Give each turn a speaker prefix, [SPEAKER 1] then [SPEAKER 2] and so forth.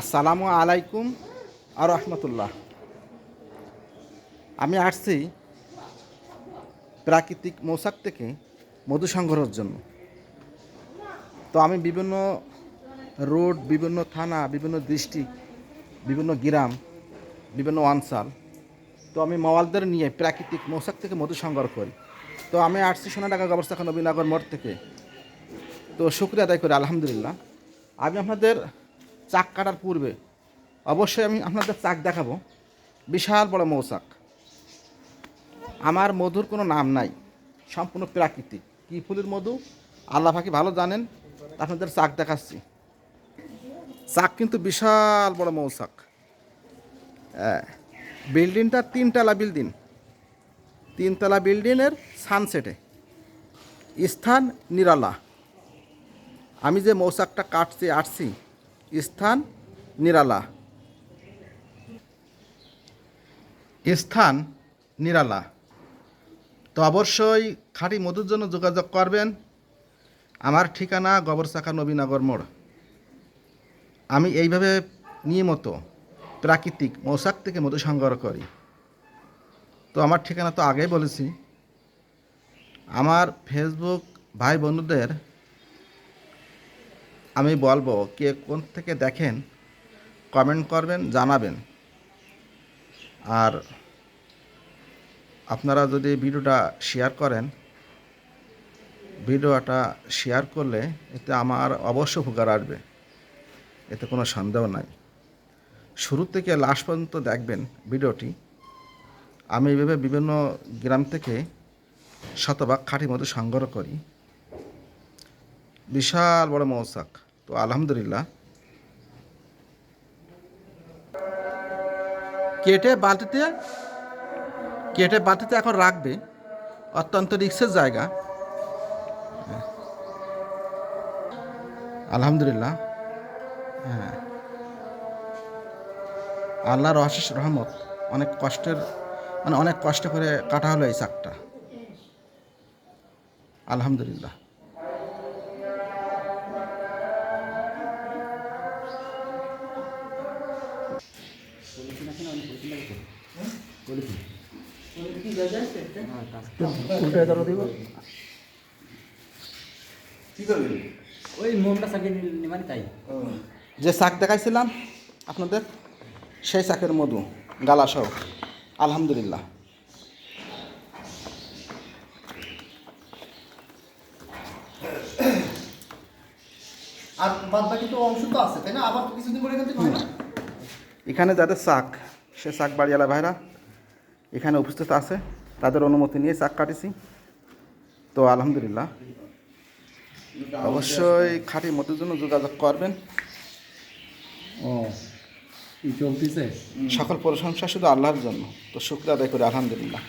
[SPEAKER 1] আসসালামু আলাইকুম আর রহমতুল্লাহ। আমি আসছি প্রাকৃতিক মৌসাক থেকে মধু সংগ্রহের জন্য। তো আমি বিভিন্ন রোড, বিভিন্ন থানা, বিভিন্ন ডিস্ট্রিক্ট, বিভিন্ন গ্রাম, বিভিন্ন অঞ্চল, তো আমি মওয়ালদের নিয়ে প্রাকৃতিক মৌসাক থেকে মধু সংগ্রহ করি। তো আমি আসছি সোনা সোনাডাঙ্গা গবস্থাখান নবীনগর মোড় থেকে। তো শুক্রিয়া আদায় করি, আলহামদুলিল্লাহ। আমি আপনাদের চাক কাটার পূর্বে। অবশ্যই আমি আপনাদের চাক দেখাবো। বিশাল বড় মৌচাক আমার মধুর কোনো নাম নাই। সম্পূর্ণ প্রাকৃতিক। কী ফুলের মধু? আল্লাহ পাখি ভালো জানেন আপনাদের চাক দেখাচ্ছি। চাক কিন্তু বিশাল বড় মৌচাক হ্যাঁ, বিল্ডিংটা তিনতলা বিল্ডিং। তিনতলা বিল্ডিংয়ের সানসেটে স্থান নিরালা। আমি যে মৌচাকটা কাটছি আসছি স্থান নিরালা। স্থান নিরালা। তো অবশ্যই খাঁটি মধুর জন্য যোগাযোগ করবেন। আমার ঠিকানা গবরচাকা নবীনগর মোড়। আমি এইভাবে নিয়মিত প্রাকৃতিক মৌচাক থেকে মধু সংগ্রহ করি। তো আমার ঠিকানা তো আগেই বলেছি। আমার ফেসবুক ভাই বন্ধুদের আমি বলব, কে কোন থেকে দেখেন কমেন্ট করবেন, জানাবেন। আর আপনারা যদি ভিডিওটা শেয়ার করেন, ভিডিওটা শেয়ার করলে এতে আমার অবশ্য উপকার আসবে। এতে কোনো সন্দেহ নাই। শুরু থেকে লাস্ট পর্যন্ত দেখবেন ভিডিওটি। আমি এভাবে বিভিন্ন গ্রাম থেকে শতভাগ খাঁটি মতো সংগ্রহ করি। বিশাল বড় মৌচাক তো আলহামদুলিল্লাহ। কেটে বালতিতে কেটে বালতিতে এখন রাখবে। অত্যন্ত রিক্সের জায়গা। আলহামদুলিল্লাহ। হ্যাঁ। আল্লাহর অশেষ রহমত। অনেক কষ্টের মানে অনেক কষ্ট করে কাটা হলো এই চাকটা আলহামদুলিল্লাহ।
[SPEAKER 2] ওই মোমটা সাকে মানে তাই
[SPEAKER 1] যে শাক দেখাইছিলাম আপনাদের সেই শাকের মধু গালা সহ। আলহামদুলিল্লাহ।
[SPEAKER 3] আর বাদ বাকি তো অংশ তো আছে তাই না? আবার কিছুদিন পরে এখান থেকে
[SPEAKER 1] এখানে যাদের শাক সে শাক বাড়িওয়ালা ভাইরা এখানে উপস্থিত আছে তাদের অনুমতি নিয়ে শাক কাটিছি। তো আলহামদুলিল্লাহ। অবশ্যই খাঁটি মতের জন্য যোগাযোগ করবেন।
[SPEAKER 2] ও
[SPEAKER 1] সকল প্রশংসা শুধু আল্লাহর জন্য। তো শুক্র আদায় করি আলহামদুলিল্লাহ।